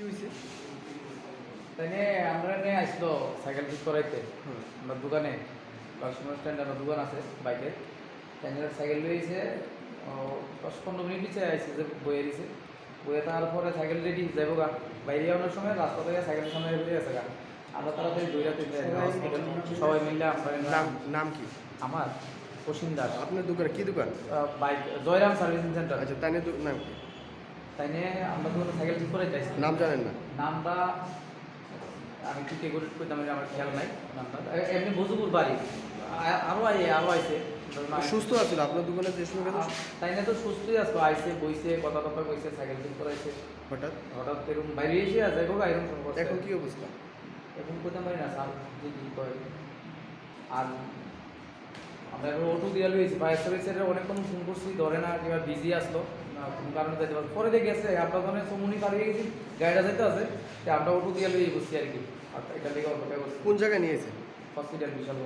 কি হয়েছে তাই আমরা নিয়ে আসলো সাইকেল ঠিক করাইতে। আমার দোকানে লক্ষ্মণ স্ট্যান্ডে আমার দোকান আছে তাই নিয়ে সাইকেল লইছে দশ পনেরো মিনিট নিচে আইসে যে বইয়ে দিছে বইয়ে তার পরে সাইকেল রেডি যাব গা। বাইরে যাওয়ার সময় রাস্তা থেকে সাইকেলের সামনে বেরিয়ে গেছে গা। আমরা তাড়াতাড়ি দৌড়া তিনটে হসপিটাল সবাই মিলে আমরা নাম নাম কি? আমার প্রসীম দাস। আপনার দোকান কি দোকান? Bike Jairam servicing centre. আচ্ছা তাই নাম কি? তাই নিয়ে আমরা তো সাইকেল ঠিক করে যাইছি। নাম জানেন না? নামটা আমি ঠিক করে কইতাম যে আমার খেয়াল নাই নামটা। এমনি ভুজুপুর বাড়ি। আ- আরও আই আরও আইছে। সুস্থ আছিল আপনার দোকানে যে সময় তাই না তো সুস্থই আসতো আইছে বইছে কথা কথা কইছে সাইকেল ঠিক করাইছে হঠাৎ? হঠাৎ এরকম বাইরে এসে আছে ফোন করছে। এখন কি অবস্থা? এখন কইতাম পারি না স্যার যে কি কয়। আর আমরা এখন অটো দিয়ে লইছি ফায়ার সার্ভিসের অনেকক্ষণ ফোন করছি ধরে না কিংবা বিজি আসলো। কারণে যাইতে পারছে পরে দেখে গেছে আমরা ওখানে সমুনি পার গেছি গাড়িটা যেতে আছে আমরা অটো দিয়ে লিয়ে বসছি আর কি। আর এটা দেখে অপেক্ষা করছি কোন জায়গায় নিয়েছে হসপিটাল বিশাল।